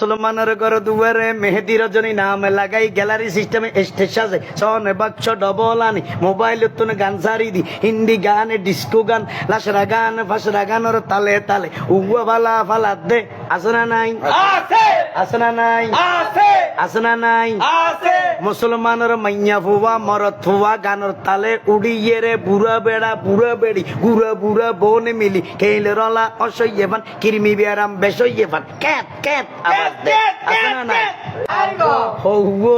মুসলমানের ঘর দুয়ারে মেহেদি রজনী নাম লাগাই গ্যালারি সিস্টেমে স্টেজ সাজে। সন বাক্স ডবল আনি মোবাইল তুনে গান সারি দি। হিন্দি গান ডিস্কো গান লাসরা গান ফাসরা গানের তালে তালে। উগুয়া ভালা ফালা দে। আসনা নাই। আছে। আসনা নাই। আছে। আসনা নাই। আছে। মুসলমানের মাইয়া ফুয়া মরত ফুয়া গানর তালে উড়িয়ে রে বুড়া বেড়া বুড়া বেড়ি গুড়া বুড়া বোন মিলি। খেলে রলা অসহ্য ফান কিরমি বেয়ারাম বেসইয়ে ফান ক্যাত ক্যাত আওয়াজ দে। আসনা নাই? আইগো হৌগো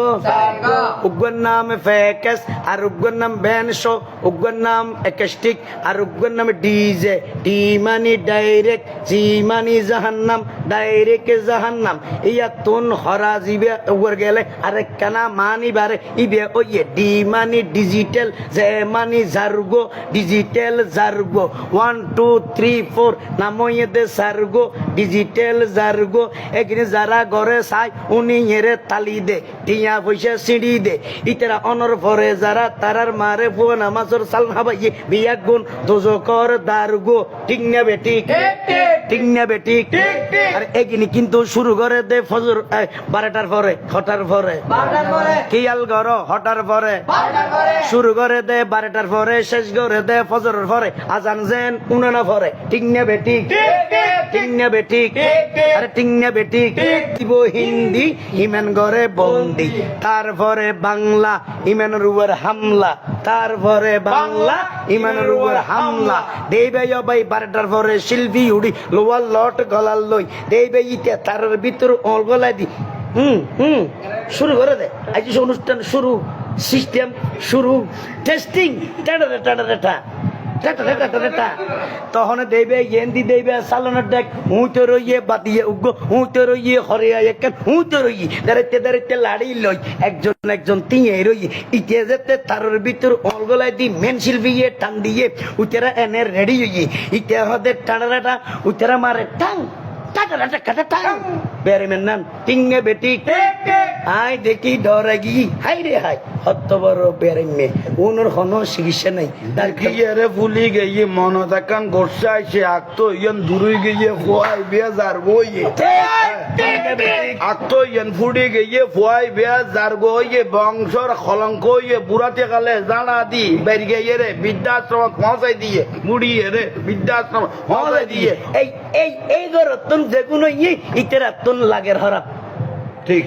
সাইগো উগ্র নাম ফেকেস, আর উগ্র নাম ব্যানশো উগ্র নাম একেস্টিক, আর উগ্র নাম ডিজে। ডি মানি ডাইরেক্ট জি মানি জাহান্নাম, ডাইরেক্ট জাহান্নাম। ইয়া তুন হরা জিবে উগর গেলে, আরে কানা মানি বারে, ইবে ওয়ে ডি মানি ডিজিটাল জে মানি জার্গো, ডিজিটাল জার্গো। ওয়ান, টু, থ্রি, ফোর নাময়ে দে সার্গো। ডিজিটাল জার্গো এখানে যারা ঘরে চাই উনি এরে তালি দে টিয়া পয়সা সিঁড়ি দে। ইতারা অনর পরে যারা তারার মারে ফুয়া নামাজর সাল হাবাইয়ে বিয়া গুণ দোজকর দারগো। ঠিক না বেটি ঠিক, না বেটি। আর এগিনি কিন্তু শুরু করে দে ফজর বারোটার পরে হটার পরে। কিয়াল ঘর পরে। পরে। শুরু করে দে বারোটার পরে শেষ করে দে ফজরের পরে। আজান জেন উনানা পরে। ঠিক না বেটি ঠিক, হিন্দি হিমেন ঘরে বন্দি। তারপরে বাংলা ইমানের উপর হামলা। তারপরে বাংলা ইমানের উপর হামলা। দেবে ভাই বারোটার পরে শিল্পী উড়ি, লোয়ার লট গলার লই। দেবে ইতে, তার ভিতর গলায় দি। হুম হুম, শুরু করে দে। আজ অনুষ্ঠান শুরু সিস্টেম শুরু টেস্টিং টাটা টাটা টাটা তখন দেবে ইয়েন্দি দেবে, সালনের দেখ হুঁতে রইয়ে, বাদিয়ে উগ্র হুঁতে রইয়ে, হরিয়া একেন হুঁতে রইয়ে। দাঁড়াইতে দাঁড়াইতে লাড়ি লই, একজন একজন তিয়ে রইয়ে। ইতে যেতে তারের ভিতর অলগলায় দি মেন শিল্পী ইয়ে টান দিয়ে, উতেরা এনে রেডি হইয়ে। ইতে হদে টাটা উতেরা মারে, টাং, টাটা টাটা কাটা, টাং। বেরে মেন নাম টিঙ্গে বেটি ঠিক ঠিক আই দেখি ডরে গি হাই রে হাই হত বড় বেরে মে উনোর হনো চিকিৎসা নাই। কি ফুলি গিয়ে মন তাকান গোসা আইছে আকতো ইয়ান দূরই গিয়ে ফুয়াই বিয়া যার গইয়ে আকতো ইয়ান ফুড়ি গিয়ে ফুয়াই বিয়া যার গইয়ে বংশর কলঙ্ক ইয়ে বুড়াতে কালে জানা দি বের গিয়ে রে বৃদ্ধাশ্রম পৌঁছাই দিয়ে মুড়িয়ে রে বৃদ্ধাশ্রম পৌঁছাই দিয়ে। এই এই এই গর তুন যেগুলো ইয়ে ইতেরা তুন লাগের হরাপ। ঠিক।